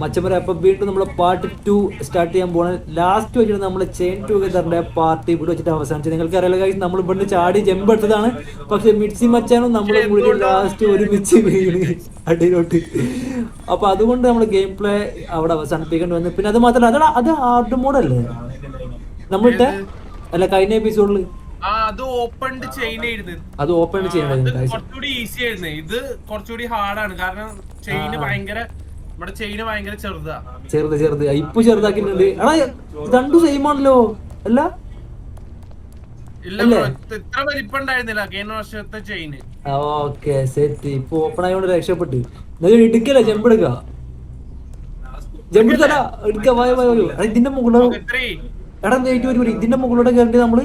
മച്ചമര അപ്പൊ വീണ്ടും നമ്മൾ പാർട്ട് ടു സ്റ്റാർട്ട് ചെയ്യാൻ പോകണം ലാസ്റ്റ് വെച്ചിട്ട് നമ്മൾ ചെയിൻ ടുഗദറിന്റെ പാർട്ടി ഇവിടെ വെച്ചിട്ട് അവസാനിച്ചു നിങ്ങൾക്ക് അറിയാലോ നമ്മൾ ഇവിടുന്ന് ചാടി ജമ്പ് എടുത്തതാണ്. പക്ഷെ മിക്സി മച്ചാനും നമ്മൾ കൂടി ലാസ്റ്റ് ഒരുമിച്ച് വീണ് അടിയിലോട്ട്. അപ്പൊ അതുകൊണ്ട് നമ്മൾ ഗെയിം പ്ലേ അവിടെ അവസാനിപ്പിക്കേണ്ടി വന്നു. പിന്നെ അത് മാത്രമല്ല അതാണ് അത് ഹാർഡ് മോഡല്ലേ നമ്മളിട്ട്? അല്ല കഴിഞ്ഞ എപ്പിസോഡിൽ അത് ഓപ്പൺ ചെയിൻ ആയിരുന്നു. അത് ഓപ്പൺ ചെയ്യേണ്ടത് കുറച്ചുകൂടി ഈസി ആയിരുന്നു. ഇത് കുറച്ചുകൂടി ഹാർഡാണ് കാരണം ചെയിന് ഭയങ്കര നമ്മുടെ ചെയിന് ഭയങ്കര ചെറുതാ. ചെറുത് ചെറുത്. ഇപ്പൊ ചെറുതാക്കിയിട്ടുണ്ട്. എടാ രണ്ടു സെയിം ആണല്ലോ. അല്ല? ഇല്ല അല്ലേ? bro, ഇത് ഇത്ര വലിപ്പം ഉണ്ടായിരുന്നില്ല. കഴിഞ്ഞ വർഷത്തെ ചെയിന് ഓക്കെ സെറ്റ് ഇപ്പൊ ഓപ്പൺ ആയതുകൊണ്ട് രക്ഷപ്പെട്ട്. എന്നാലും എടുക്കല ജമ്പ് എടുക്ക. ജമ്പ് എടുത്തടാ. എടുക്ക. വായ വായ വായ. എടാ, ഇതിന്റെ മുകളിൽ എത്രേ എടാ വെയിറ്റ് വരും ഇതിന്റെ മുകളിലൂടെ കയറിട്ട് നമ്മൾ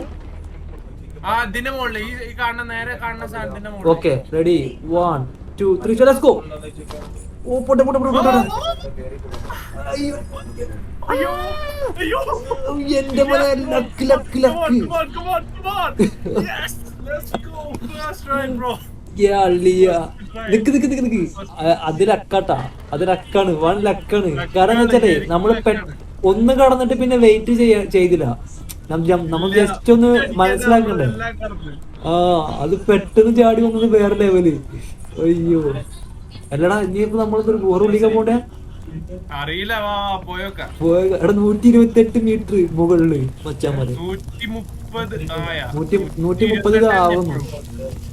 ആ അതിന്റെ മുകളിൽ ഈ ഈ കാണുന്ന നേരെ കാണുന്ന സാധനത്തിന്റെ മുകളിൽ okay ready one two three let's go ഓ പോട്ടെ പോട്ടെ പോട്ടെ പോട്ടെ. അയ്യോ. അയ്യോ. അയ്യോ. എന്റെ മോനെ ലക്ക് ലക്ക് ലക്ക്. നിക്ക് നിക്ക് നിക്ക് നിക്ക്. അത് ലക്കാട്ടാ. അത് ലക്കാണ്. വൺ ലക്കാണ്. കാരണം വെച്ചാലേ നമ്മൾ ഒന്ന് കടന്നിട്ട് പിന്നെ വെയിറ്റ് ചെയ്തില്ല. നമ്മൾ ജസ്റ്റ് ഒന്ന് മനസ്സിലാക്കണ്ടേ? ആ അത് പെട്ടെന്ന് ചാടി വന്നത് വേറെ ലെവൽ അയ്യോ. അല്ലടാ ഇനിയിപ്പോ നമ്മളൊരു ബോർ വിളിക്കാൻ പോണ്ടേ? അറിയില്ല എടാ നൂറ്റി ഇരുപത്തി എട്ട് മീറ്റർ മുകളിൽ മച്ചാമാര് നൂറ്റി മുപ്പത് ആവുന്നു.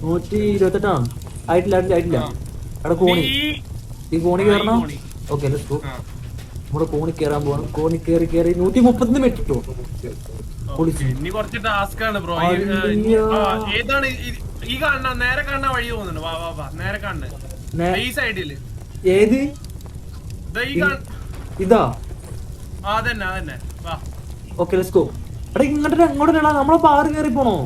നൂറ്റി ഇരുപത്തെട്ടാണ് ആയിട്ടില്ല ആയിട്ടില്ല ആയിട്ടില്ല. എടാ കോണി. ഈ- ഈ കോണി. കയറണം ഓക്കെ ലെറ്റ്സ് ഗോ ആ. നമ്മുടെ കോണി കേറാൻ പോകണം കോണി കേറി കേറി. നൂറ്റി മുപ്പത്തിന് മെറ്റിട്ടോ ഇനി കുറച്ച് ടാസ്ക് ആണ് ബ്രോ. ഏതാണ് ഈ- കാണുന്ന നേരെ കാണുന്ന വഴി പോകുന്നുണ്ട് വാ വാ വാ. നേരെ കാണുന്നത്. ഈ സൈഡിൽ ഏത്? ഇതാ. അതന്നെ അതന്നെ. ഓക്കെ ലെറ്റ്സ് ഗോ എടാ ഇങ്ങോട്ട് അങ്ങോട്ടല്ല നമ്മളെ ബാറ് കയറി പോണോ?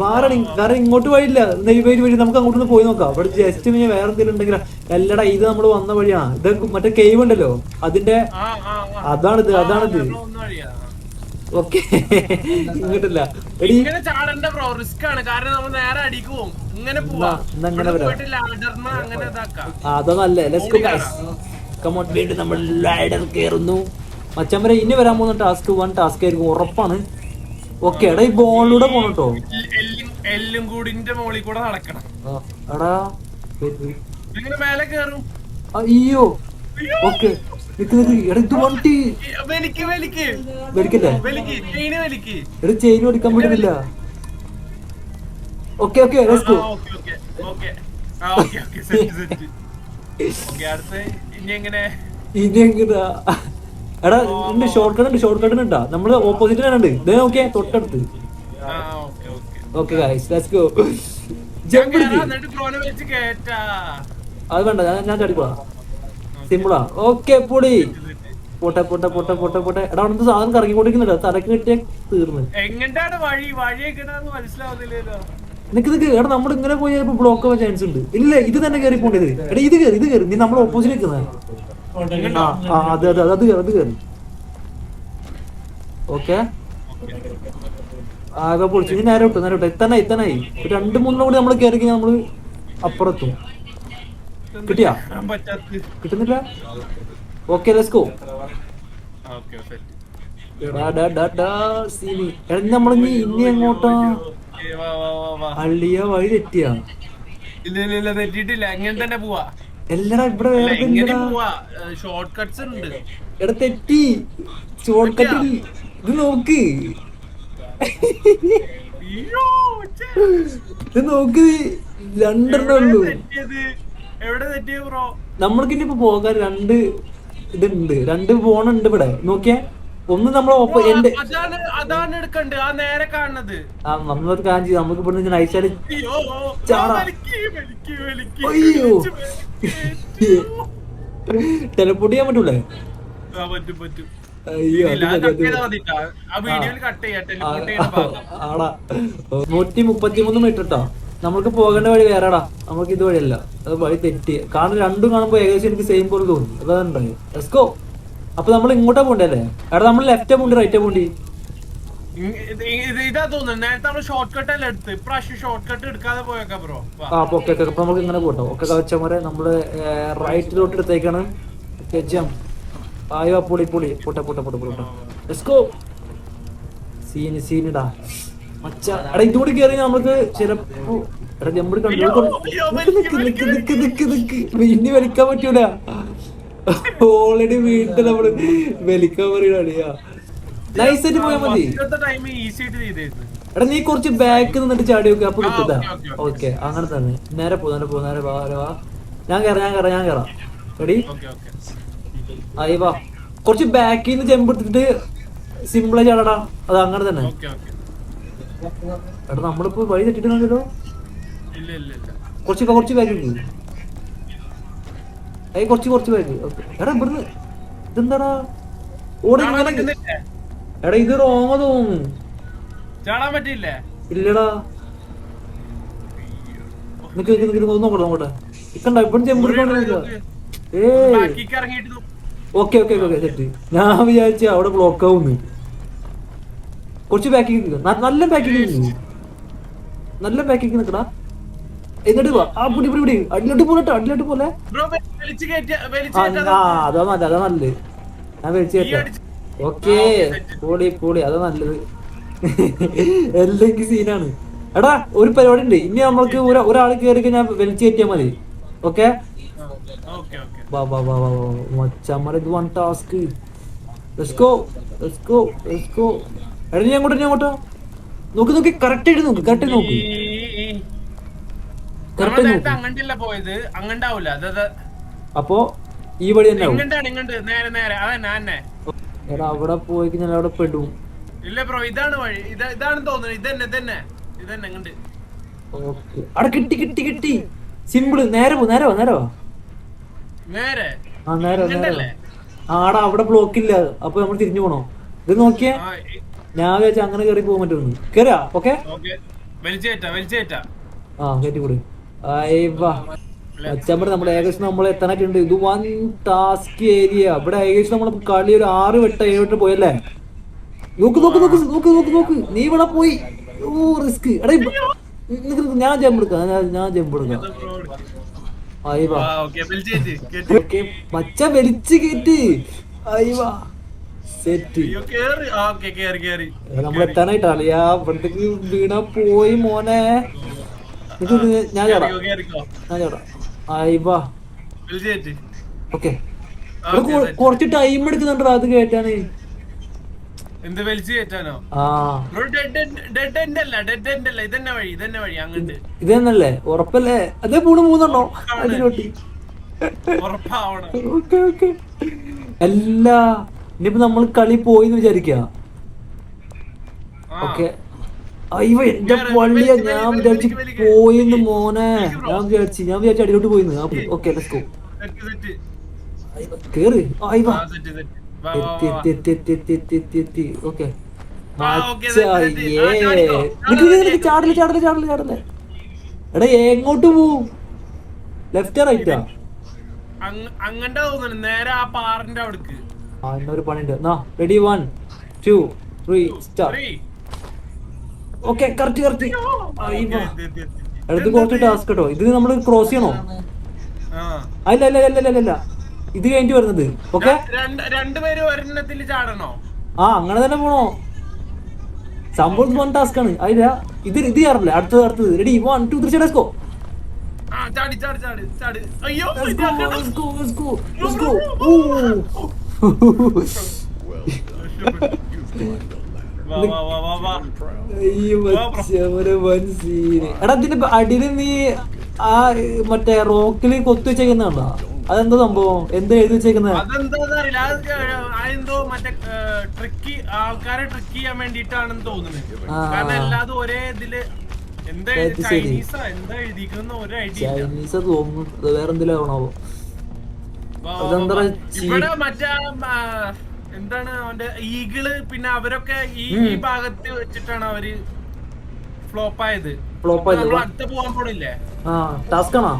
ബാറാണ് കാരണം ഇങ്ങോട്ട് വഴിയില്ല നെയ്വേലി വഴി നമുക്ക് അങ്ങോട്ടൊന്ന് പോയി നോക്കാം. ഇവിടെ ജസ്റ്റ് പിന്നെ വേറെ എന്തെങ്കിലും ഉണ്ടെങ്കിൽ അല്ലടാ ഇത് നമ്മൾ വന്ന വഴിയാ. ഇത് മറ്റേ കേവ് ഉണ്ടല്ലോ. അതിന്റെ. അതാണിത് അതാണിത്. ഓക്കെ. ഇങ്ങോട്ടല്ല. ഇങ്ങനെ ചാടണ്ട ബ്രോ റിസ്ക് ആണ്. കാരണം നമ്മൾ നേരെ അടിക്ക് പോകും. ഇങ്ങനെ പോവാ. വീണ്ടും നമ്മൾ ലൈഡർ കയറുന്നു ഇനി വരാൻ പോകുന്ന ടാസ്ക് വൺ ടാസ്ക് ആയിരിക്കും. ഉറപ്പാണ്. ഓക്കെ എടാ ഈ ബോളിലൂടെ പോണം കേട്ടോ എല്ലും കൂടിന്റെ മുകളിൽ കൂടെ നടക്കണം. എടാ. ഇങ്ങനെ മേലെ കേറും. അയ്യോ. ഓക്കെ. ചെയിൻ പറ്റുന്നില്ല ഓക്കെ ഓക്കെ ഇനി എങ്ങനെയാ എടാ ഉണ്ട് ഷോർട്ട് കട്ട് ഉണ്ട് ഷോർട്ട് കട്ട് ഉണ്ടാ? നമ്മൾ ഓപ്പോസിറ്റ് ഉണ്ട്. ഇതേ നോക്കിയാ തൊട്ടടുത്ത്. ഓക്കേ ലെറ്റ്സ് ഗോ ജമ്പ് അത് വേണ്ട ഞാൻ ഞാൻ ചാടിക്കോളാം സിമ്പിളാ. ഓക്കെ പൊടി. പോട്ടെ പോട്ടെ പോട്ടെ പോട്ടെ പോട്ടെ. എടാ അവിടെ സാധനം കറങ്ങിക്കൊണ്ടിരിക്കുന്നുണ്ട്. തലക്ക് കിട്ടിയ തീർന്നു. എങ്ങണ്ടാണ് വഴി? വഴിയൊക്കെ ഇടാന്ന് മനസ്സിലാവുന്നില്ലല്ലോ. നിക്ക് നിക്ക് എടാ നമ്മൾ ഇങ്ങനെ പോയി ചിലപ്പോ ബ്ലോക്ക് ആവാൻ ചാൻസ് ഉണ്ട്. ഇല്ല ഇത് തന്നെ കയറി പോണ്ടത് എടാ ഇത് കയറി ഇത് കയറി നീ നമ്മൾ ഓപ്പോസിറ്റ് നിൽക്കുന്നത് ആ അത് അത് അത് കയറി അത് കയറി ഓക്കെ. ആകെ പൊളിച്ചു. ഇനി നേരെ വിട്ടു നേരെ വിട്ടു. എത്തനായി എത്തനായി രണ്ടു മൂന്നിനും കൂടി നമ്മൾ കയറി കഴിഞ്ഞാൽ നമ്മൾ അപ്പുറത്തും. കിട്ടിയാ? കിട്ടുന്നില്ല? ഓക്കെ സെറ്റ് എടാ നമ്മളിനി ഇനി എങ്ങോട്ടാ? അള്ളിയ വഴി തെറ്റിയാ? തെറ്റിയിട്ടില്ല. ഇങ്ങനെ തന്നെ പോവാ. എല്ലടാ ഇവിടെ വേറെ ഷോർട്ട് കട്ട്സ് ഉണ്ട്. എടാ തെറ്റി. ഷോർട്ട് കട്ടിൽ ഇത് നോക്ക്. ഇത് നോക്ക്. രണ്ടെണ്ണം ഉള്ളൂ. എവിടെ ബ്രോ നമ്മൾക്ക് ഇനി ഇപ്പൊ പോകാൻ രണ്ട് ഇതുണ്ട്. രണ്ട് ഫോണുണ്ട് ഇവിടെ. നോക്കിയേ. ഒന്ന് നമ്മൾ എന്റെ അതാണ് എടുക്കണ്ട്. ആ നേരെ കാണുന്നത്. ആ നമ്മളൊരു കാണിച്ചു നമുക്ക് ഇവിടെ നിന്ന് വലിക്ക്, അയ്യോ. ടെലപ്പോർട്ട് ചെയ്യാൻ പറ്റൂലേ? പറ്റും പറ്റും. നൂറ്റി മുപ്പത്തി മൂന്ന് മീറ്റർ കേട്ടോ നമുക്ക് പോകേണ്ട വഴി വേറെടാ. നമുക്ക് ഇത് വഴിയല്ല. അത് വഴി തെറ്റി. കാരണം രണ്ടും കാണുമ്പോൾ ഏകദേശം എനിക്ക് സെയിം പോലെ തോന്നി. അതാണ്ടായി ലെറ്റ്സ് ഗോ അപ്പൊ നമ്മൾ ഇങ്ങോട്ടാ പോണ്ടേ അല്ലേ? എടാ നമ്മൾ ലെഫ്റ്റാ പോണ്ടി റൈറ്റാ പോണ്ടി? ഇത് തോന്നുന്നു നേരത്തെ നമ്മൾ ഷോർട്ട് കട്ട് അല്ല എടുത്ത് ഇപ്രാവശ്യം ഷോർട്ട് കട്ട് എടുക്കാതെ പോയേക്കാം ബ്രോ ആ അപ്പൊ ഓക്കെ അപ്പൊ നമുക്ക് ഇങ്ങനെ പോട്ടോ. ഒക്കെ കവച്ചമാരെ നമ്മൾ റൈറ്റിലോട്ട് എടുത്തേക്കാണ്. ജം ആയോ പൊളി പൊളി. പൊട്ടെ പൊട്ടെ പൊട്ട പൊട്ട സീന് സീനിടാ മച്ച എടാ ഇതുകൂടി കയറി നമുക്ക് ചിലപ്പോ എടാ നമ്മൾ നിക്ക് നിക്ക് നിക്ക് നിക്ക് ഇനി വലിക്കാൻ പറ്റൂല. ഓൾറെഡി വീട്ടിൽ നമ്മൾ വലിക്കാൻ പറയണിയാ നൈസ് ആയിട്ട് മതി. എടാ നീ കുറച്ച് ബാക്ക് നിന്നിട്ട് ചാടി നോക്കി അപ്പൊ ആ, കിട്ടുതാ ഓക്കേ, അങ്ങനെ തന്നെ. നേരെ പോ നേരെ പോ നേരെ വാ വാ. ഞാൻ കയറാം ഞാൻ കയറാം ഞാൻ കയറാം റെഡി ആയി വാ. കുറച്ച് ബാക്കിൽ നിന്ന് ചെമ്പ് എടുത്തിട്ട് സിമ്പിളായി ചാടടാ. അത് അങ്ങനെ തന്നെ. എടാ നമ്മളിപ്പോ വഴി തെറ്റിട്ടുണ്ടല്ലോ കുറച്ച് കുറച്ച് ഉണ്ട് ഏയ് കുറച്ച് കുറച്ച് ഓക്കെ. എടാ ഇവിടുന്ന് ഇതെന്താടാ? ഓടി എടാ ഇത് റോങ്ങ തോന്നുന്നു. ചാടാൻ പറ്റില്ലേ ഇല്ലടാ. നിക്ക് നിക്ക് നിക്ക് നോക്കട്ടെ നോക്കട്ടെ. ഇക്കണ്ട ഇവിടെ ചെമ്പെടുത്തോണ്ടിരിക്കുക ഏ ഓക്കെ ഓക്കെ ഓക്കെ സെറ്റ് ഞാൻ വിചാരിച്ച അവിടെ ബ്ലോക്ക് ആവുന്നു. കുറച്ച് പാക്കിങ് നല്ല പാക്കിങ് നല്ല പാക്കിങ് നിക്കടാ. എന്നിട്ട് ആ പിടി പിടി പിടി. അടിലോട്ട് പോലെ അടിലോട്ട് പോലെ. വലിച്ച് വലിച്ച് അതാ നല്ല അതാ നല്ലത്. ഞാൻ ഈ കേട്ടോ ഓക്കേ. പൊളി പൊളി അതാ നല്ലത്. എല്ലെങ്കിൽ സീനാണ്. എടാ ഒരു പരിപാടി ഉണ്ട് ഇനി നമ്മൾക്ക് ഒരാൾ കയറി ഞാൻ വലിച്ചു കയറ്റിയാ മതി. ഓക്കെ? വാ ഇത് one task let's go let's go let's go എടാ നീ അങ്ങോട്ട് നീ അങ്ങോട്ടോ. നോക്ക് നോക്കി കറക്റ്റ് ആയിട്ട് നോക്ക് കറക്റ്റ് നോക്ക്. പോയത് അങ്ങണ്ടാവൂല അപ്പോ ഈ വഴി തന്നെ എടാ അവിടെ പോയി കഴിഞ്ഞാൽ അവിടെ പെടും. ഇല്ല ബ്രോ ഇതാണ് വഴി. ഇതാണ് തോന്നുന്നത് ഇതന്നെ ഇതന്നെ. ഇതന്നെ ഇങ്ങണ്ട് ഓക്കെ അവിടെ കിട്ടി കിട്ടി കിട്ടി. സിമ്പിൾ നേരെ പോ നേരെ നേരെ നേരെ. ആ നേരെ നേരെ ആടാ അവിടെ ബ്ലോക്ക് ഇല്ല. അപ്പൊ നമ്മൾ തിരിഞ്ഞു പോണോ? ഇത് നോക്കിയേ. ഞാൻ വിചാരിച്ച അങ്ങനെ കയറി പോകാൻ പറ്റുമെന്ന് കേറാ ഓക്കെ ആ കയറ്റി കൂടി. വാ. നമ്മുടെ നമ്മൾ ഏകദേശം നമ്മൾ എത്താനായിട്ടുണ്ട്. ഇത് വൺ ടാസ്ക് ഏരിയ ഇവിടെ ഏകദേശം നമ്മൾ കളി ഒരു ആറ് വെട്ട ഏഴ് വെട്ട പോയല്ലേ? നോക്ക് നോക്ക് നോക്ക് നോക്ക് നോക്ക് നോക്ക്. നീ ഇവിടെ പോയി. ഓ റിസ്ക് എടാ ഞാൻ ജമ്പ് എടുക്കാം. ഞാൻ- ഞാൻ ജമ്പ് എടുക്കാം. ആയി മച്ച വലിച്ചു കയറ്റി അയ്യോ നമ്മൾ എത്താനായിട്ടാ. ഇവിടത്തേക്ക് വീണ പോയി മോനെ. ഞാൻ ചേടാ. ഞാൻ ചേടാ. ഓക്കെ. കൊറച്ച് ടൈം എടുക്കുന്നുണ്ടോ അത് കേട്ടാണ് എന്ത് വലിച്ചു കയറ്റാനോ ആ. ബ്രോ ഡെഡ് ഡെഡ് എൻഡ് അല്ല ഡെഡ് എൻഡ് അല്ല. ഇതന്നെ വഴി ഇതന്നെ വഴി അങ്ങണ്ട് ഇത് തന്നെയല്ലേ ഉറപ്പല്ലേ? അതേ പൂണ് മൂന്നെണ്ണോ. അതിനോട്ടി ഉറപ്പാവണം. Okay okay. അല്ല ഇനിയിപ്പോ നമ്മൾ കളി പോയിന്ന് വിചാരിക്ക. ആ. ഓക്കെ. അയ്യോ എന്റെ പള്ളിയ. ഞാൻ വിചാരിച്ചു. പോയിന്ന് മോനെ. ഞാൻ വിചാരിച്ചു ഞാൻ വിചാരിച്ചു അടിയിലോട്ട് പോയിന്ന്. ഓക്കെ ലെറ്റ്സ് ഗോ കേറ്. അയ്യോ എത്തി എത്തി എത്തി എത്തി എത്തി എത്തി എത്തി എത്തി ഓക്കെ. ചാടൽ ചാടൽ ചാടൽ ചാടില്ല എടാ എങ്ങോട്ട് പോവും? ലെഫ്റ്റ് റൈറ്റാ അങ്ങനെ തോന്നുന്നു നേരെ ആ പാറിന്റെ അവിടക്ക്. ആ ഇന്നൊരു പണിയുണ്ട്. എന്നാ ready one two three star. Okay correct correct എടുത്ത്. അടുത്ത് കുറച്ച് ടാസ്ക് കേട്ടോ ഇത് നമ്മൾ ക്രോസ് ചെയ്യണോ. അല്ല അല്ല അല്ല അല്ല അല്ല. ഇത് കഴിഞ്ഞിട്ട് വരുന്നത്. ഓക്കെ ആ അങ്ങനെ തന്നെ പോണോ? സംഭവം വൺ ടാസ്ക് ആണ്. അതില്ല ഇത് ഇത് ചെയ്യാറില്ല. അടുത്തത് അടുത്തത്. Ready one two three let's ആ ചാടി ചാടി ചാടി ചാടി. അയ്യോ എടാ ഇതിന്റെ അടിയിൽ നീ ആ മറ്റേ റോക്കിൽ കൊത്തി വെച്ചേക്കുന്നുണ്ടോ അതെന്താ സംഭവം എന്താ എഴുതി വെച്ചേക്കുന്നത് അതെന്താന്ന് അറിയില്ല അത് അതെന്തോ മറ്റേ ട്രിക്കി ആൾക്കാരെ ട്രിക്ക് ചെയ്യാൻ വേണ്ടിട്ടാണെന്ന് തോന്നുന്നത്. കാരണം എല്ലാതും ഒരേ ഇതിൽ ചൈനീസ് തോന്നുന്നു വേറെന്തെങ്കിലും വേറെ അതെന്താ ഇവിടെ മറ്റേ എന്താണ് അവന്റെ ഈഗിൾ പിന്നെ അവരൊക്കെ ഈ ഈ ഭാഗത്ത് വെച്ചിട്ടാണ് അവർ ഫ്ലോപ്പ് ആയത്. ഫ്ലോപ്പ് ആയത്. അടുത്ത പോകാൻ പോണില്ലേ? ആ ടാസ്ക് ആണോ?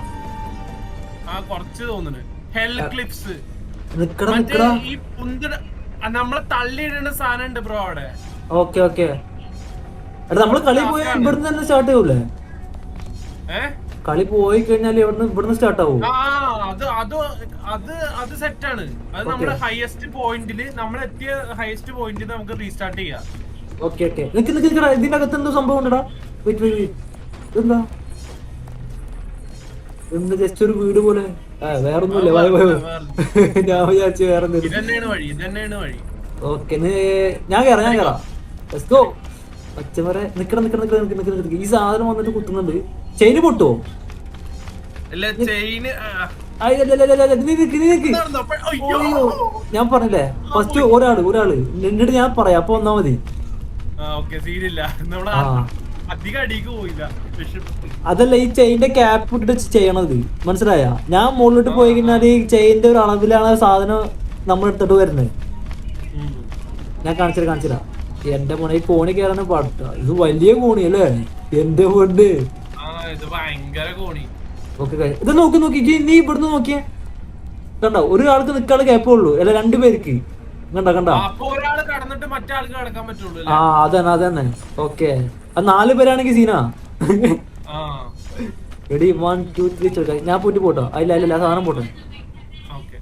ആ കുറച്ച് തോന്നുന്നു ഹെൽ ക്ലിപ്സ് മറ്റേ ഈ പുന്തിട നമ്മളെ തള്ളിയിടുന്ന സാധനം ഉണ്ട് ബ്രോ അവിടെ. Okay okay. എടാ നമ്മൾ കളി പോയി ഇവിടുന്ന് തന്നെ സ്റ്റാർട്ട് ചെയ്യൂലേ? കളി പോയി കഴിഞ്ഞാൽ ഇവിടുന്ന് ഇവിടുന്ന് സ്റ്റാർട്ട് ആവും. ആ അത് അത് അത് അത് സെറ്റാണ് അത് നമ്മുടെ ഹയസ്റ്റ് പോയിന്റിൽ നമ്മൾ എത്തിയ ഹയസ്റ്റ് പോയിന്റിൽ നമുക്ക് റീസ്റ്റാർട്ട് ചെയ്യാം. ഓക്കെ ഓക്കെ നിക്ക് നിക്ക് നിക്കടാ. ഇതിന്റെ അകത്ത് എന്തോ സംഭവം ഉണ്ടടാ. വെയിറ്റ് വെയിറ്റ് എന്താ എന്ത് ജസ്റ്റ് ഒരു വീട് പോലെ? വേറൊന്നുമില്ല. ഞാൻ വിചാരിച്ചു വേറെ എന്തെങ്കിലും ഇതന്നെയാണ് വഴി ഇതന്നെയാണ് വഴി. ഓക്കെ ഞാൻ കയറാം ഞാൻ കയറാം ലെറ്റ്സ് ഗോ പച്ചമറ നിക്കണം നിക്കണം നിക്കണം നിക്കണം നിക്കണം ഈ സാധനം വന്നിട്ട് കുത്തുന്നുണ്ട്. ചെയിന് പൊട്ടുവോ? അല്ല ചെയിന് ഞാൻ പറഞ്ഞില്ലേ ഫസ്റ്റ് ഒരാൾ ഒരാൾ. എന്നിട്ട് ഞാൻ പറയാം അപ്പൊ വന്നാ മതി. അതല്ല ഈ ചെയിന്റെ ക്യാപ്പ് ഇട്ടിട്ട് ചെയ്യണത്. മനസ്സിലായ? ഞാൻ മുകളിലോട്ട് പോയി കഴിഞ്ഞാൽ ഈ ചെയിന്റെ ഒരു അളവിലാണ് സാധനം നമ്മൾ എടുത്തിട്ട് വരുന്നത് ഞാൻ കാണിച്ചിട്ട് കാണിച്ചില്ല എന്റെ മോനെ ഈ കോണി കേറാനും പാടട്ട ഇത് വലിയ കോണി അല്ലേ എന്റെ ആ ഇത് ഭയങ്കര കോണി. ഇത് നോക്കി നോക്കി. നീ ഇവിടുന്ന് നോക്കിയേ. കണ്ടോ? ഒരാൾക്ക് നിക്കാനുള്ള ഗ്യാപ്പേ ഉള്ളൂ. അല്ല രണ്ടുപേർക്ക് കണ്ട കണ്ട? ആ അതന്നെ അതന്നെ. ഓക്കെ. അത് നാല് പേരാണെങ്കിൽ സീനാ. ആ. റെഡി വൺ ടു ത്രീ ചോദിക്കാം ഞാൻ പോയിട്ട് പോട്ടോ. അല്ല അല്ല സാധനം പോട്ടെ. ഓക്കെ.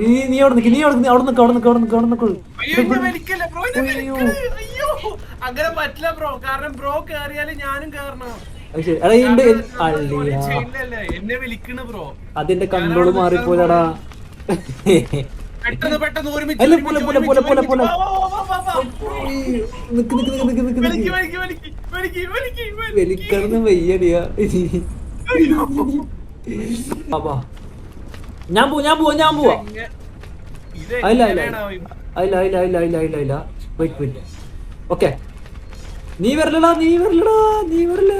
നീ നീ അവിടെ നിൽക്ക് നീ അവിടെ അവിടെ നിൽക്ക് അവിടെ നിൽക്ക് അവിടെ നിൽക്ക് നിൽക്ക്. അങ്ങനെ പറ്റില്ല ബ്രോ. കാരണം ബ്രോ കേറിയാൽ ഞാനും കേറണം. അതിന്റെ കൺട്രോൾ മാറിപ്പോയാടാ വലിക്കടന്ന് വയ്യടിയാ. ഞാൻ പോവാ ഞാൻ പോവാ ഞാൻ പോവാ. അല്ല അല്ല അല്ല അല്ല അല്ല അല്ല അല്ല വെയിറ്റ് വെയിറ്റ് ഓക്കെ നീ വരലടാ നീ വരലടാ നീ വരല.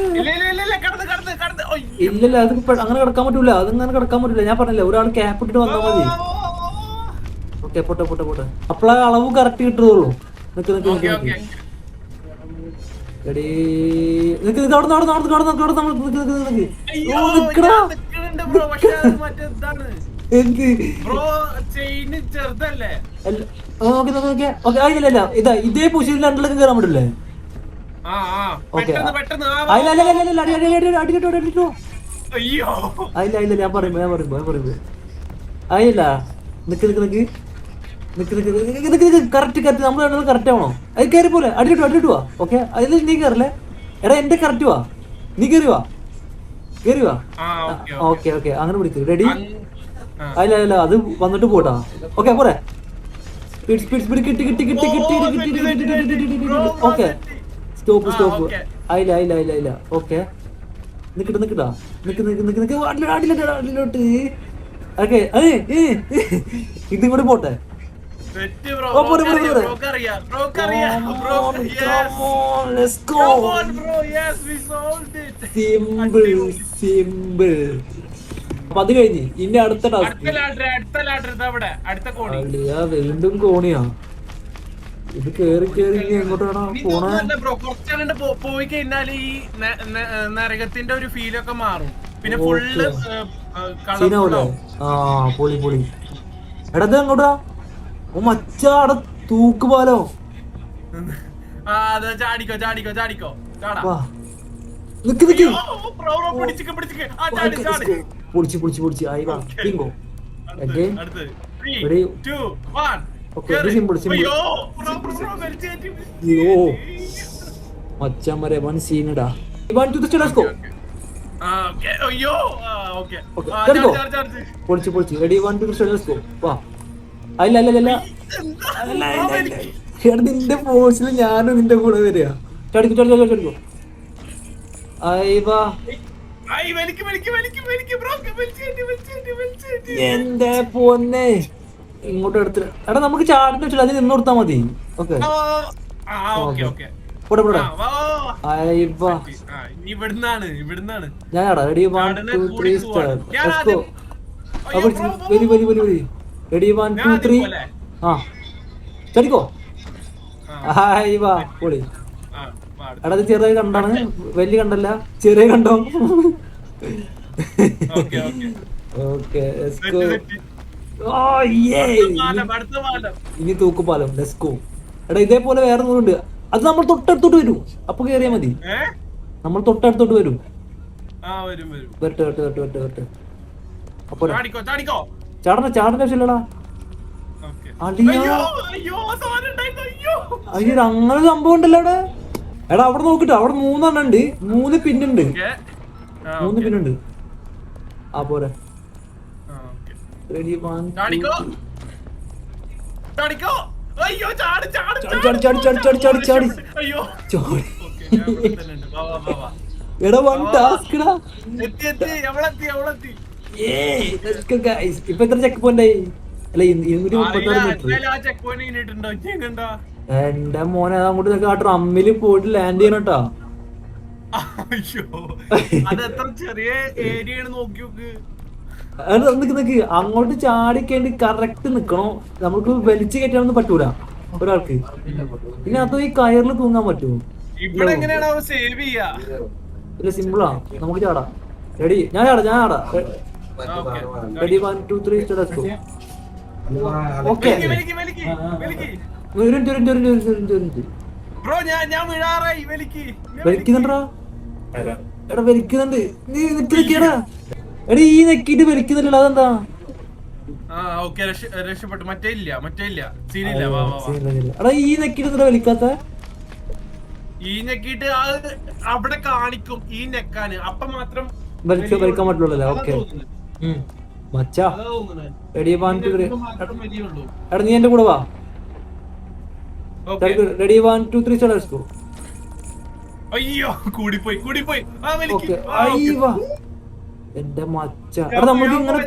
ഇല്ലല്ല അത് അങ്ങനെ കിടക്കാൻ പറ്റൂല അത് അങ്ങനെ കിടക്കാൻ പറ്റൂല. ഞാൻ പറഞ്ഞില്ല ഒരാൾ ക്യാപ് ഇട്ടിട്ട് വന്നാൽ മതി. ഓക്കെ പോട്ടെ പോട്ടെ പോട്ടെ. അപ്പോഴാ അളവ് കറക്റ്റ് കിട്ടുള്ളൂ. നിക്ക് നിക്ക് നിക്ക് നിക്ക്. ഇതേ പൊസിഷനിൽ രണ്ടിലൊക്കെ കയറാൻ പറ്റില്ലേ ഞാൻ പറയുമ്പോ ഞാൻ പറയുമ്പോ ഞാൻ പറയുമ്പോ ആയില്ല നിക്ക് നിക്ക് നിക്ക് നിക്ക് നിക്ക് നിക്ക് നിക്ക് നിക്ക് കറക്റ്റ് കറക്റ്റ് നമ്മൾ കറക്റ്റ് ആവണോ അത് കയറി പോലെ അടിയിട്ടു അടിയിട്ടു വാ ഓക്കെ അതിൽ നീ കയറല്ലേ എടാ എന്റെ കറക്റ്റ് വാ നീ കയറി വാ കയറി വാ ആ ഓക്കെ ഓക്കെ അങ്ങനെ പിടിക്ക് റെഡി. അല്ല അല്ല അത് വന്നിട്ട് പോട്ടാ ഓക്കെ പോരെ കിട്ടി കിട്ടി കിട്ടി കിട്ടി കിട്ടി കിട്ടി ഓക്കെ സ്റ്റോപ്പ് സ്റ്റോപ്പ് ആയില്ല ആയില്ല ആയില്ല ആയില്ല ഓക്കെ നിക്കട്ടെ നിക്കടാ നിക്ക് നിക്ക് നിക്ക് നിക്ക് അടിലോട്ട് അടിലോട്ട് അടിലോട്ട് ഓക്കെ ഇതും കൂടി പോട്ടെ. സിമ്പിൾ സിമ്പിൾ oh, അപ്പൊ അത് കഴിഞ്ഞ് ഇനി അടുത്ത ടാസ്ക് വീണ്ടും കോണിയാ ഇത് കേറി കേറി ഇനി എങ്ങോട്ടാണ് പോണേ? ബ്രോ കുറച്ച് പോയി കഴിഞ്ഞാൽ ഈ ന- ന- നരകത്തിന്റെ ഒരു ഫീലൊക്കെ മാറും. പിന്നെ ഫുള്ള് സീനാവൂലേ ആ പൊളി പൊളി. എടാ ഇത് എങ്ങോട്ടാ? ഓ മച്ചാടെ തൂക്കുപാലോ ആ അത് ചാടിക്കോ ചാടിക്കോ ചാടിക്കോ. ചാടാ. വാ. നിക്ക് നിക്ക്. അയ്യോ, ബ്രോ ബ്രോ പിടിച്ചിക്ക് പിടിച്ചിക്ക്. ആ ചാടി ചാടി. പൊളിച്ച് പൊളിച്ച് പൊളിച്ച്. ആയി വാ. ബിങ്കോ അടുത്ത്, Again. അടുത്ത്. Three, Ready? two, one. മച്ചമ്മരെ വൻ സീനടാ വൺ ടു ചെലസ്കോ അയ്യോ ഓക്കേ പൊളിച്ച് പൊളിച്ച്. റെഡി വൺ ടു ചെലസ്കോ വാ. അല്ല അല്ല അല്ല നിന്റെ ഫോഴ്സിൽ ഞാനും നിന്റെ കൂടെ വരിക. ചടിക്കു ചടിക്കോ ചടിക്കോ അയ്വാ എന്റെ പൊന്നേ. ഇങ്ങോട്ട് എടുത്ത് എടാ നമുക്ക് ചാടിന് വെച്ചില്ല അതിൽ നിന്ന് കൊടുത്താ മതി. Okay. Ready ready one two three ആ ഇത് ചെറിയ കണ്ടാണ്. വലിയ കണ്ടല്ല ചെറിയ കണ്ടോ? ഓക്കെ ഇനി തൂക്കുപാലം ഡെസ്കോ എടാ ഇതേപോലെ വേറെ ഒന്നുണ്ട് അത് നമ്മൾ തൊട്ടടുത്തോട്ട് വരും. അപ്പൊ കേറിയാ മതി. നമ്മൾ തൊട്ടടുത്തോട്ട് വരും. വരട്ടെ വരട്ടെ വരട്ടെ വരട്ടെ വരട്ടെ. അപ്പൊ ചാടണ ചാടണ ആവശ്യമില്ലടാ അയ്യോ അങ്ങനെ സംഭവം ഉണ്ടല്ലോ അവിടെ എടാ അവിടെ നോക്കിട്ടോ അവിടെ മൂന്നെണ്ണം ഉണ്ട്. മൂന്ന് പിന്നുണ്ട്. മൂന്ന് പിന്നുണ്ട്. ആ പോരെ. റെഡി വൺ ചാടിക്കോ. ചാടിക്കോ. അയ്യോ ചാടി ചാടി ചാടി, ചാടി, ചാടി, ചാടി, ചാടി, ചാടി. അയ്യോ. ചോടി. എടാ വൺ ടാസ്ക് എത്തി എത്തി. എവളെത്തി എവളെത്തി? ഇപ്പോ എത്ര ചെക്ക് പോയിന്റ് ആയി? അല്ല ഇ- ഇരുന്നൂറ്റി മുപ്പത്തി ആറ് മീറ്റർ എന്തായാലും ആ ചെക്ക് പോയിന്റ് കഴിഞ്ഞിട്ടുണ്ടോ കണ്ടാ എന്റെ മോനെ അതങ്ങോട്ട് നിനക്ക് ആ ഡ്രമ്മിൽ പോയിട്ട് ലാൻഡ് ചെയ്യണം കേട്ടോ അയ്യോ. അത് എത്ര ചെറിയ ഏരിയ നോക്കി നോക്ക്. നിക്ക് നിക്ക്. അങ്ങോട്ട് ചാടിക്കേണ്ടി കറക്റ്റ് നിക്കണോ? നമുക്ക് വലിച്ചു കയറ്റാനൊന്നും പറ്റൂല ഒരാൾക്ക്. പിന്നെ അതോ ഈ കയറിൽ തൂങ്ങാൻ പറ്റുമോ? ഇല്ല സിമ്പിളാ നമുക്ക് ചാടാം. റെഡി ഞാൻ ചാടാം ഞാൻ ചാടാം. Ready one two three start okay. വലിക്കുന്നുണ്ടാ എടാ വലിക്കുന്നുണ്ട് നീ നിക്ക് നിക്കടാ എടാ ഈ നെക്കിട്ട് വലിക്കുന്നില്ലല്ലോ അതെന്താ? രക്ഷപ്പെട്ടു. മറ്റേ ഇല്ല മറ്റേ ഇല്ല. സീനില്ല എടാ ഈ നെക്കിട്ട് വലിക്കാത്ത? ഈ നെക്കിട്ട് അവിടെ കാണിക്കും ഈ നെക്കാന്. അപ്പൊ മാത്രം വലിക്ക വലിക്കാൻ പറ്റുള്ളൂ ഓക്കെ. മച്ചാ. Ready one two three. എടാ നീ എന്റെ കൂടെ വാ. Ready one two three start അയ്യോ കൂടിപ്പോയി കൂടിപ്പോയി. ആ വലിക്ക്. എന്റെ മച്ച. നമുക്ക് ഇങ്ങനെ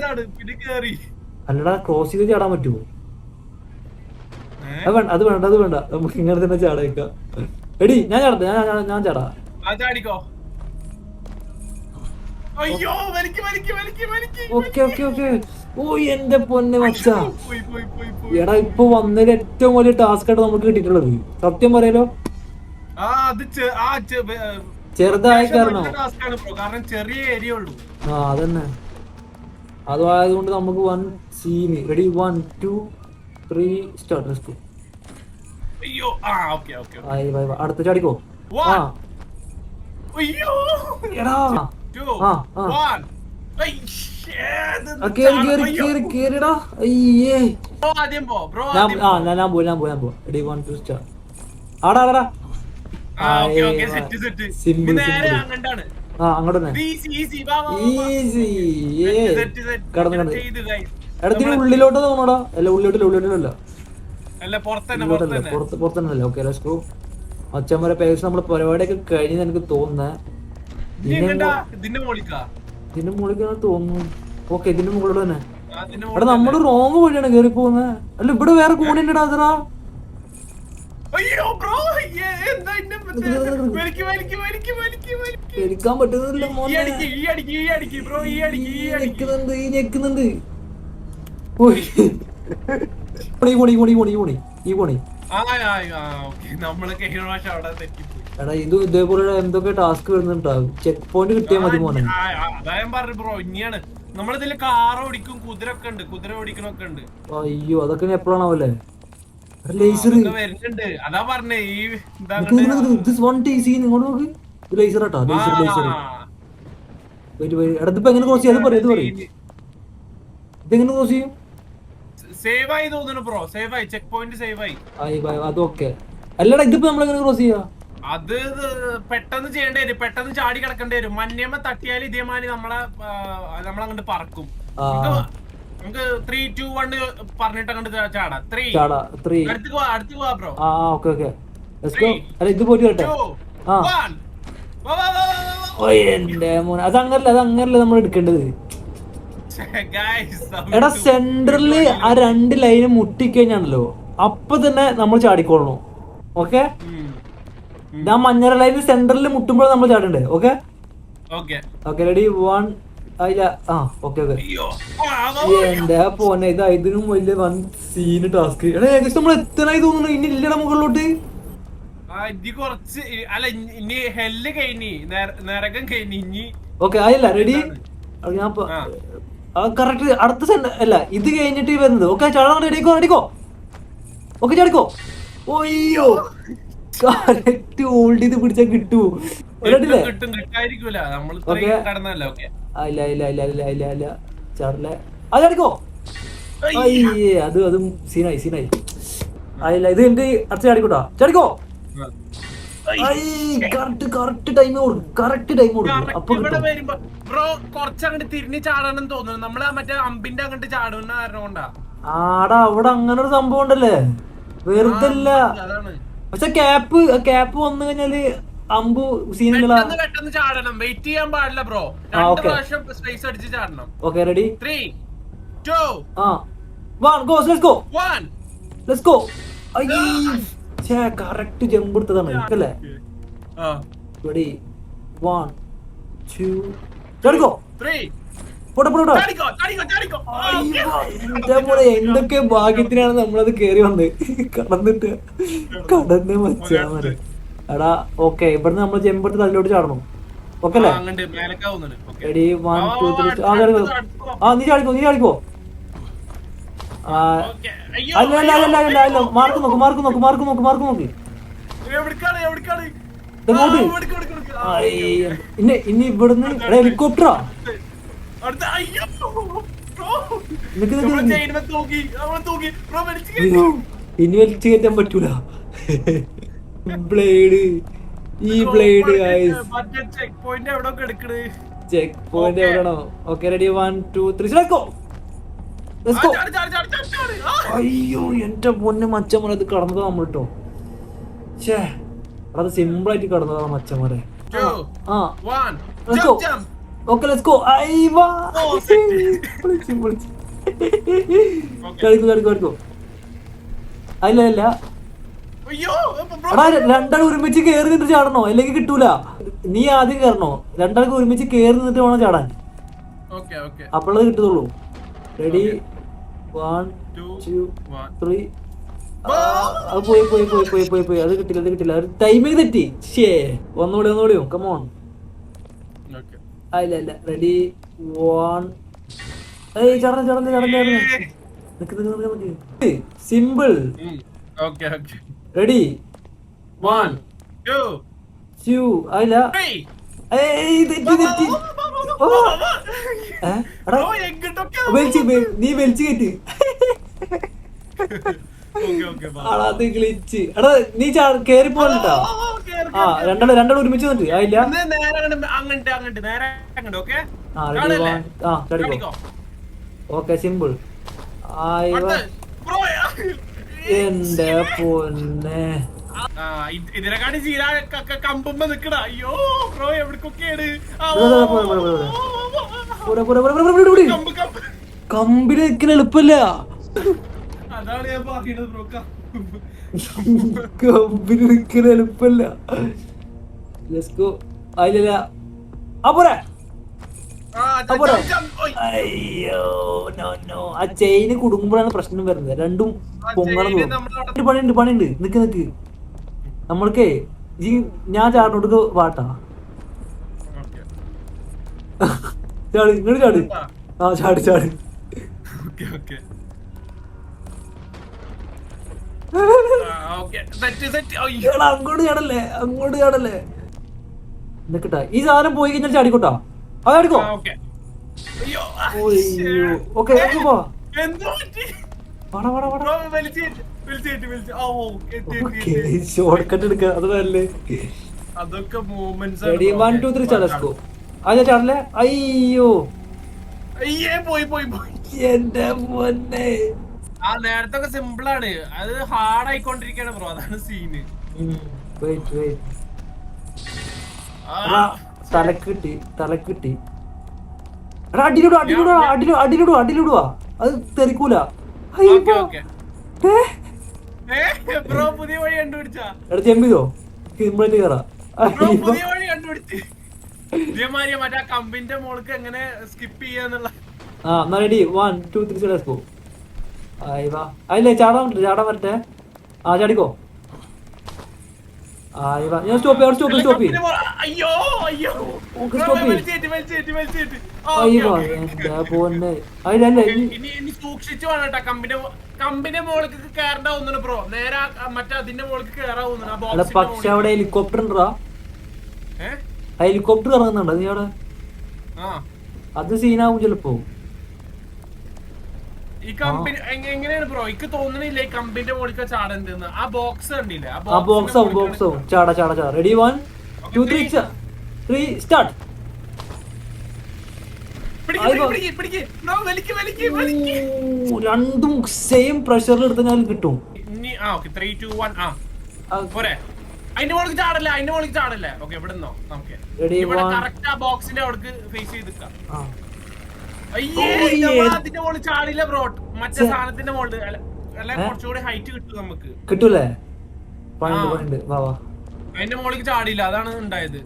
അല്ലടാ ക്രോസ് ചെയ്ത് ചാടാൻ പറ്റുമോ? അത് വേണ്ട അത് വേണ്ട അത് വേണ്ട. നമുക്ക് ഇങ്ങനെ തന്നെ ചാടേക്കാം. എടി ഞാൻ ചാടട്ടെ ഞാൻ ഞാൻ- ചാടാ. Okay okay okay. ഓ എന്റെ പൊന്നെ മച്ച. എടാ ഇപ്പൊ വന്നതിൽ ഏറ്റവും വലിയ ടാസ്ക് ആയിട്ട് നമുക്ക് കിട്ടിയിട്ടുള്ളത്. സത്യം പറയാലോ? ആ അത് ആ ചെറുതായ കാരണോ ചെറിയ ഏരിയ ഉള്ളൂ. ആ അതന്നെ. അതുകൊണ്ട് നമുക്ക് one scene ready one two three start അയ്യോ. ആ ഓക്കെ ഓക്കെ ആയി ബൈ ബൈ അടുത്ത ചാടിക്കോ? ആ. അയ്യോ. എടാ. Two. ആ, ബ്രോ ഞാൻ പോയി ഞാൻ പോയി ഞാൻ പോയി. റെഡി വൺ ടു സ്റ്റാർട്ട് ആടാ ആടാ. ആ അങ്ങോട്ട് ഈസി. കടന്ന് കടന്ന്. എടത്തിന് നമ്മൾ ഉള്ളിലോട്ട് തോന്നടാ അല്ല ഉള്ളിലോട്ടില്ല ഉള്ളിലോട്ടില്ല പുറത്ത് പുറത്തന്നെ ഓക്കെ പേഴ്സ് നമ്മുടെ പരിപാടിയൊക്കെ കഴിഞ്ഞ് എനിക്ക് തോന്നുന്നത് ഇതിന്റെ മുകളിൽ തോന്നുന്നു. ഓക്കെ ഇതിന്റെ മുകളിൽ തന്നെ. എടാ നമ്മൾ റോങ് വഴിയാണ് കേറി പോകുന്നത് അല്ല ഇവിടെ വേറെ കോണിണ്ടാ അതിറാ അയ്യോ ബ്രോ എന്താ ഇന്നെ വലിക്ക് വലിക്ക് വലിക്ക് വലിക്ക് വലിക്ക് എടുക്കാൻ പറ്റുന്നില്ല ഈ മോനെ അടിക്ക് ഈ അടിക്ക് ഈ അടിക്ക് ബ്രോ ഈ അടിക്ക് ഈ ഈ അടിക്ക് ഞെക്കുന്നുണ്ട് ഈ ഞെക്കുന്നുണ്ട്. ഈ പോണി ഈ പോണി ഈ പോണി പോണി ഈ പോണി. എടാ ഇത് ഇതേപോലെ എന്തൊക്കെ ടാസ്ക് വരുന്നുണ്ടാവും ചെക്ക് പോയിന്റ് കിട്ടിയാൽ മതി മോനെ. ബ്രോ ഇനിയാണ്. നമ്മളിതിൽ കാർ ഓടിക്കും കുതിര ഒക്കെ ഉണ്ട് കുതിര ഓടിക്കണൊക്കെ ഉണ്ട്. അയ്യോ അതൊക്കെ എപ്പോഴാണാവല്ലേ? വരുന്നുണ്ട്. അതാ പറഞ്ഞേ ഈ ഇങ്ങോട്ട് നോക്ക്. ലേസർ ആട്ടാ ലേസർ ലേസർ വരും വരും. എടാ ഇതിപ്പോ എങ്ങനെ ക്രോസ് ചെയ്യാതെ പറയും ഇത് പറയും. ഇതെങ്ങനെ ക്രോസ് ചെയ്യും? സേവ് ആയി തോന്നുന്നു ബ്രോ സേവ് ആയി ചെക്ക് പോയിന്റ് സേവ് ആയി അതൊക്കെ അല്ലടാ ഇതിപ്പോ നമ്മളെങ്ങനെ ക്രോസ് ചെയ്യാ? അത് പെട്ടെന്ന് ചെയ്യേണ്ടി വരും. പെട്ടെന്ന് ചാടി കിടക്കേണ്ടി വരും. മഞ്ഞമ്മ തട്ടിയാൽ ഇതേമാതിരി നമ്മളെ നമ്മളങ്ങോട്ട് പറക്കും. നമുക്ക് ത്രീ ടു വൺ പറഞ്ഞിട്ട് അങ്ങോട്ട് ചാടാം. ത്രീ ചാടാ. ത്രീ അടുത്ത് പോവാ അടുത്ത് പോവാ ബ്രോ ആ ഓക്കെ ഓക്കെ ഗോ അല്ല ഇത് പോയിട്ട് വരട്ടെ. ആ. വൺ വാ വാ വാ വാ വാ ഓ എന്റെ മോനെ. അത് അങ്ങനല്ല അത് അങ്ങനല്ല നമ്മൾ എടുക്കേണ്ടത്. എടാ സെന്ററിൽ ആ രണ്ട് ലൈന് മുട്ടിക്കഴിഞ്ഞാണല്ലോ. അപ്പൊ തന്നെ നമ്മൾ ചാടിക്കൊള്ളണം ഓക്കെ ഞാൻ മഞ്ഞ ലൈന് സെന്ററിൽ മുട്ടുമ്പോൾ നമ്മൾ ചാടണ്ടേ? ഓക്കെ ഓക്കെ റെഡി വൺ അല്ല ആ ഓക്കെ ഓക്കെ. എന്റെ പോന്നെ ഇത് ഇതിനും വലിയ വൺ സീന് ടാസ്ക് എടാ ഏകദേശം നമ്മൾ എത്തനായി തോന്നുന്നു? ഇനി ഇല്ലട മുകളിലോട്ട്. കുറച്ച് അല്ല ഇനി- ഹെല്ല് കഴിഞ്ഞി നരകം കഴിഞ്ഞി ഇനി ഓക്കെ ആയില്ല റെഡി ഞാൻ. കറക്റ്റ് അടുത്ത സെന്റർ അല്ല ഇത് കഴിഞ്ഞിട്ട് വരുന്നത്. ഓക്കെ ചാടാ റെഡിക്കോ റെഡിക്കോ ഓക്കെ ചാടിക്കോ. ഓയ്യോ കറക്റ്റ് ഹോൾഡ് ചെയ്ത് പിടിച്ചാ കിട്ടൂ. ഒരടില്ലേ കിട്ടും കിട്ടായിരിക്കൂല നമ്മൾ Okay. ഇത്രയും കടന്നല്ലേ ഓക്കെ ഇല്ല ഇല്ല ഇല്ല ഇല്ല ഇല്ല ഇല്ല. ചാറില്ല അത് അടിക്കോ അയ്യേ. അത് അതും സീനായി സീനായി. ആ, ഇല്ല ഇത് എന്റെ അച്ഛൻ ചാടിക്കോട്ടാ ചാടിക്കോ? കറക്റ്റ് കറക്റ്റ് ടൈം കൊടുക്കും കറക്റ്റ് ടൈം കൊടുക്കും അപ്പൊ ഇവിടെ കിട്ടും വരുമ്പോ ബ്രോ കുറച്ചങ്ങോട്ട് തിരിഞ്ഞ് ചാടണം തോന്നുന്നു. നമ്മൾ ആ മറ്റേ അമ്പിന്റെ അങ്ങോട്ട് ചാടുന്ന കാരണം കൊണ്ടാ. ആടാ അവിടെ അങ്ങനെ ഒരു സംഭവം ഉണ്ടല്ലേ? വെറുതെ അല്ല പക്ഷെ ക്യാപ്പ് ക്യാപ്പ് വന്നു കഴിഞ്ഞാൽ അമ്പു സീനുള്ള പെട്ടെന്ന് ചാടണം. വെയിറ്റ് ചെയ്യാൻ പാടില്ല ബ്രോ രണ്ട്. പ്രാവശ്യം സ്പേസ് അടിച്ച് ചാടണം. ഓക്കെ റെഡി ത്രീ ടു ആ. One go let's go one let's go അയ്യേ ഛേ കറക്റ്റ് ജമ്പ് എടുത്തതാണ് അല്ലേ? റെഡി വൺ ടു ചാടിക്കോ ത്രീ എന്തൊക്കെ ഭാഗ്യത്തിനാണ് നമ്മളത് കേറി വന്നത്? കടന്നിട്ട്. കടന്ന് മച്ചാ എടാ ഓക്കെ ഇവിടുന്ന് നമ്മൾ ജമ്പെടുത്ത് അതിലോട്ട് ചാടണം? ഓക്കെ അല്ലേ? എടി വൺ ടു ത്രീ ആ ചാടിക്കോ. ആ നീ ചാടിക്കോ നീ ചാടിക്കോ. ആ Okay. അയ്യോ, അല്ല അല്ല അല്ല അല്ല അല്ല മാർക്ക് നോക്ക് മാർക്ക് നോക്ക് മാർക്ക് നോക്ക് മാർക്ക് നോക്ക്. ആ, ഇനി ഇനി ഇവിടുന്ന് എടാ ഹെലികോപ്റ്ററാ. ഇനി വലിച്ചു കയറ്റാൻ പറ്റൂല. ബ്ലേഡ് ഈ ബ്ലേഡ് point എവിടെയൊക്കെ എടുക്കണ്? ചെക്ക് പോയിന്റ് എവിടെണോ എവിടെയാണോ okay ready one two three go. അയ്യോ എന്റെ പൊന്നെ മച്ചമ്മനെ ഇത് കടന്നത് നമ്മൾ കേട്ടോ ഷേ അത് സിമ്പിൾ ആയിട്ട് കടന്നതാ മച്ചമ്മരെ Two, ആ. ഓക്കെ ലെറ്റ്സ് ഗോ അയ്യവാ Oh. കളിക്കോ കളിക്കോ കളിക്കോ. അല്ല അല്ല അയ്യോ, അപ്പൊ bro. എടാ രണ്ടാൾ ഒരുമിച്ച് കേറി നിന്നിട്ട് ചാടണോ? അല്ലെങ്കിൽ കിട്ടൂല. നീ ആദ്യം കയറണോ രണ്ടാൾക്ക് ഒരുമിച്ച് കേറി നിന്നിട്ട് വേണം ചാടാൻ. അപ്പോഴത് കിട്ടത്തുള്ളൂ. Ready one two. ത്രീ അത് പോയി പോയി പോയി പോയി പോയി പോയി. അത് കിട്ടില്ല അത് കിട്ടില്ല. ഒരു ടൈമിങ് തെറ്റി. ഷേ ഒന്നുകൂടി ഒന്നുകൂടി. കമോൺ അല്ല ഇല്ല ഇല്ല. റെഡി വൺ ഏയ് ചടന്ന് ചടന്ന് ചടന്ന് നിക്ക് നിക്ക് നിക്ക് simple. Okay okay. Ready two, two? വലിച്ച് വെ- നീ വലിച്ചു കയറ്റി അത് ഗ്ലിച്ച് എടാ നീ കേറി പോകണ്ടാ ആ. രണ്ടാളും രണ്ടാളും ഒരുമിച്ച് വന്നിട്ട് ആയില്ല ആ ചടിക്കോ. ഓക്കെ സിമ്പിൾ ആയി എന്റെ പൊന്നെ ഇതിനെക്കാട്ടി ചീര കമ്പുമ്പോ നിക്കടാ അയ്യോ ബ്രോ എവിടക്കൊക്കെയാണ് ആ, ഓ, ഇവിടെ, ഇവിടെ, ഇവിടെ, ഇവിടെ, ഇവിടെ. ഓ, ഓ, ഓ, ഓ. പോരെ, പോരെ, പോരെ, പോരെ, പോരെ, പോരെ. കമ്പ്, കമ്പ്. കമ്പിന് നിൽക്കുന്ന എളുപ്പല്ല അതാണ് ഞാൻ പറയുന്നത് ബ്രോ കമ്പ്. കമ്പിന് നിൽക്കുന്ന എളുപ്പല്ല ലെറ്റ്സ് ഗോ ആയില്ല ആ അയ്യോ നോ നോ ആ ചെയിന് കുടുങ്ങുമ്പോഴാണ് പ്രശ്നം വരുന്നത്. രണ്ടും പൊങ്ങണം chain തോന്നും നമ്മുടെ ഒരു പണിയുണ്ട് പണിയുണ്ട്. നിക്ക് നിക്ക്. നമ്മൾക്കേ ഈ ഞാൻ ചാടിനോട്ട് പാട്ടാ. ചാടി ഇങ്ങോട്ട് ചാടി. ആ, ചാടി ചാടി. അങ്ങോട്ട് ചാടല്ലേ? അങ്ങോട്ട് ചാടല്ലേ? നിക്കട്ടെ ഈ സാധനം പോയി കഴിഞ്ഞാൽ ചാടിക്കോട്ടാ. അത് ചാടിക്കോ? ഓക്കെ. ഷോർട്ട് കട്ട് എടുക്ക. അത് നല്ലേ? അതൊക്കെ movements ready one two three ചാടസ്കോ അത് ചാടല്ലേ? അയ്യോ. അയ്യേ പോയി പോയി പോയി. എന്റെ പൊന്നെ. ആ നേരത്തെ ഒക്കെ സിമ്പിൾ ആണ്. അത് ഹാർഡ് ആയിക്കൊണ്ടിരിക്കാണ് ബ്രോ അതാണ് സീന് വെയിറ്റ് വെയിറ്റ് എടാ തലക്ക് കിട്ടി തലക്ക് കിട്ടി. എടാ അടിയിലിടുക അടിയിലിടുക അടിയിലു അടിയിലിടുക അടിയിലിടുക അത് തെറിക്കൂല. കയറാ കമ്പിന്റെ മോൾക്ക് എങ്ങനെ സ്കിപ്പ് ചെയ്യാന്നുള്ള ആ എന്നാ ready one two three let's go ചാടാൻ പറ്റില്ല ചാടാൻ പറ്റേ ആ ചാടിക്കോ. ഞാൻ സ്റ്റോപ്പ് ചെയ്യാം സ്റ്റോപ്പ് സ്റ്റോപ്പ് അയ്യോ അയ്യോ. സൂക്ഷിച്ചു വേണം കേട്ടോ. കമ്പിന്റെ കമ്പിന്റെ മോളിക്ക് കയറേണ്ട തോന്നുന്നു ബ്രോ നേരെ മറ്റേ അതിന്റെ മോളിക്ക് കയറാ ബോക്സിന്റെ പക്ഷെ അവിടെ ഹെലികോപ്റ്റർ ഉണ്ടോ? ഹെലികോപ്റ്റർ ഇറങ്ങുന്നുണ്ടോ? നീ അവിടെ? അത് സീനാവും ചിലപ്പോ. ഈ കമ്പനി എങ്ങനെയാണ് ബ്രോ എനിക്ക് തോന്നണില്ല ഈ കമ്പിന്റെ മുകളിൽ ചാടണ്ടെന്ന് ആ ബോക്സ് കണ്ടില്ലേ? ആ ബോക്സ് ആവും ബോക്സ് ആവും. ചാട ചാട ചാട. Ready one two three three start. രണ്ടും സെയിം പ്രഷറിൽ എടുത്ത് ഞാൻ കിട്ടും. അതിന്റെ മുകളിൽ ചാടല്ല അതിന്റെ മുകളിൽ ചാടല്ലേ. ഓക്കെ ഇവിടെ നിന്നോ നമുക്ക് Ready, ഇവിടെ കറക്റ്റ് ആ ബോക്സിന്റെ അവിടേക്ക് ഫേസ് ചെയ്ത് കിട്ടൂലേ? ആ. പണ്ട് വാ വാ. അതിന്റെ മുകളിൽ ചാടില്ല അതാണ് ഉണ്ടായത്.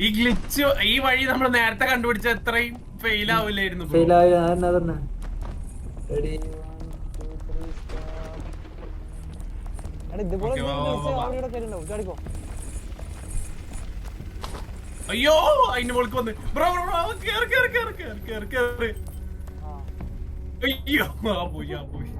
ഈ ഗ്ലിച്ച് ഈ വഴി നമ്മൾ നേരത്തെ കണ്ടുപിടിച്ച എത്രയും ഫെയിൽ ആവില്ലായിരുന്നു ഫെയിൽ ആവില്ല ഇതുപോലെ അയ്യോ അതിന്റെ മുകളിൽ വന്ന്. ബ്രോ ബ്രോ കേറി കേറി കേറി കേറി കേറി കേറി. അയ്യോ ആ പോയി ആ പോയി.